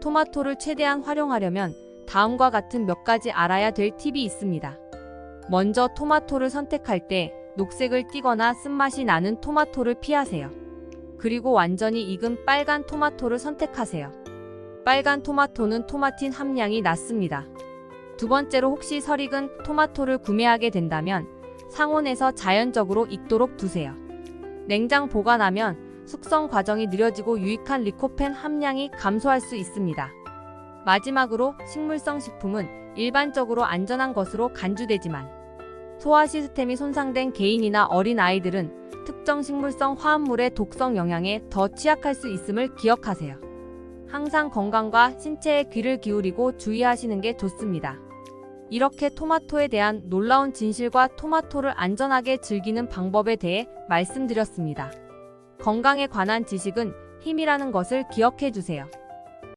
토마토를 최대한 활용하려면 다음과 같은 몇 가지 알아야 될 팁이 있습니다. 먼저 토마토를 선택할 때 녹색을 띠거나 쓴맛이 나는 토마토를 피하세요. 그리고 완전히 익은 빨간 토마토를 선택하세요. 빨간 토마토는 토마틴 함량이 낮습니다. 두 번째로 혹시 설익은 토마토를 구매하게 된다면 상온에서 자연적으로 익도록 두세요. 냉장 보관하면 숙성 과정이 느려지고 유익한 리코펜 함량이 감소할 수 있습니다. 마지막으로 식물성 식품은 일반적으로 안전한 것으로 간주되지만 소화 시스템이 손상된 개인이나 어린 아이들은 특정 식물성 화합물의 독성 영향에 더 취약할 수 있음을 기억하세요. 항상 건강과 신체에 귀를 기울이고 주의하시는 게 좋습니다. 이렇게 토마토에 대한 놀라운 진실과 토마토를 안전하게 즐기는 방법에 대해 말씀드렸습니다. 건강에 관한 지식은 힘이라는 것을 기억해 주세요.